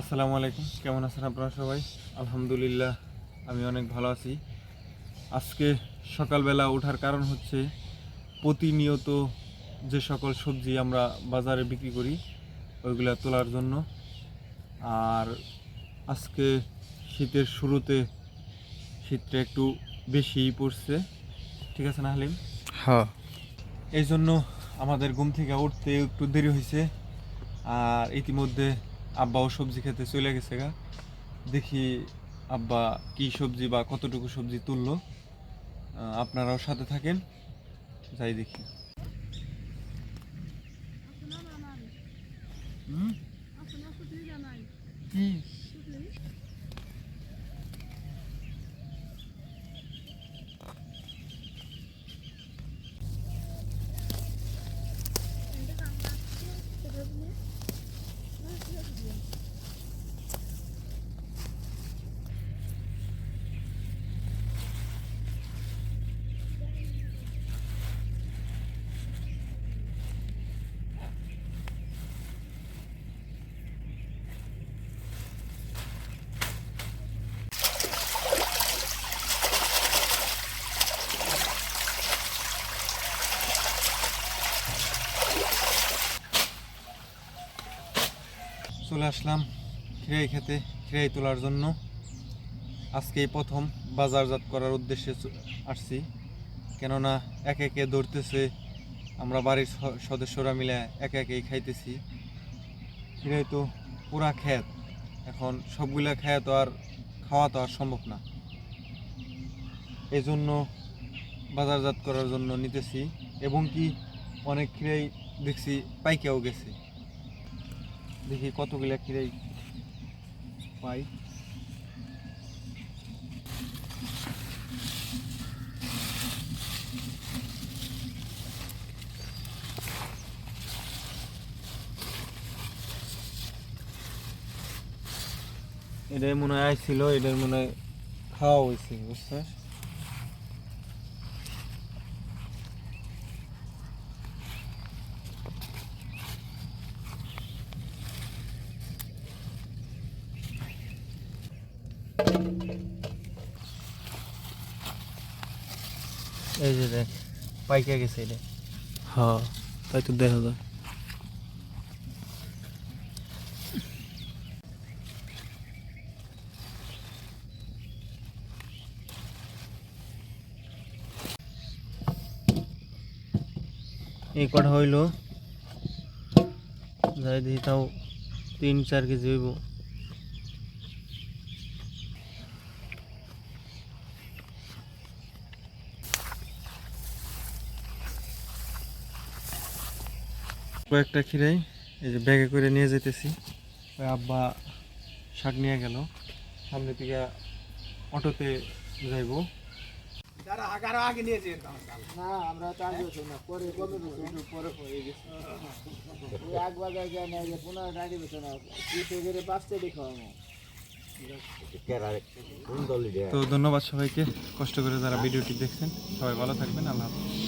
আসসালামু আলাইকুম। কেমন আছেন আপনারা সবাই? আলহামদুলিল্লাহ আমি অনেক ভালো আছি। আজকে সকালবেলা ওঠার কারণ হচ্ছে প্রতিনিয়ত যে সকল সবজি আমরা বাজারে বিক্রি করি ওইগুলা তোলার জন্য। আর আজকে শীতের শুরুতে শীতটা একটু বেশিই পড়ছে। ঠিক আছে না হালিম? হ্যাঁ। এই জন্য আমাদের ঘুম থেকে উঠতে একটু দেরি হয়েছে আর ইতিমধ্যে আব্বাও সবজি খেতে চলে গেছে গা। দেখি আব্বা কি সবজি বা কতটুকু সবজি তুললো। আপনারাও সাথে থাকেন। যাই দেখি। হুম? কি? চলে আসলাম খিরাই খেতে খিরাই তোলার জন্য। আজকে প্রথম বাজারজাত করার উদ্দেশ্যে আসছি। কেননা একে একে ধরতেছে, আমরা বাড়ির সদস্যরা মিলে একে একেই খাইতেছি। খিরাই তো পুরা খেত। এখন সবগুলা খেয়ে তো আর খাওয়া তো আর সম্ভব না। এই জন্য বাজারজাত করার জন্য নিতেছি এবং কি অনেক খিরাই দেখছি পাইকেও গেছে। দেখি কতগুলা খিরাই পাই। এটাই মনে হয় আইছিল এটার মনে হয় খাওয়া হয়েছে বুঝছিস? এই যে দেখ পাইকা গেছে এটা। হ্যাঁ তাই তো দেখা যায়। এই কটা হইল। যাই দিই তাও তিন চার কেজি হইব। কয়েকটা খিরাই এই যে ব্যাগে করে নিয়ে যেতেছি ওই আব্বা শাক নিয়ে গেল। সামনে থেকে অটোতে যাইব। যারা আগারও আগে নিয়েছে না আমরা তো আগে না পরে কবে বেছো পরে হয়ে তো ধন্যবাদ সবাইকে কষ্ট করে যারা ভিডিওটি দেখছেন সবাই ভালো থাকবেন আল্লাহ হাফেজ।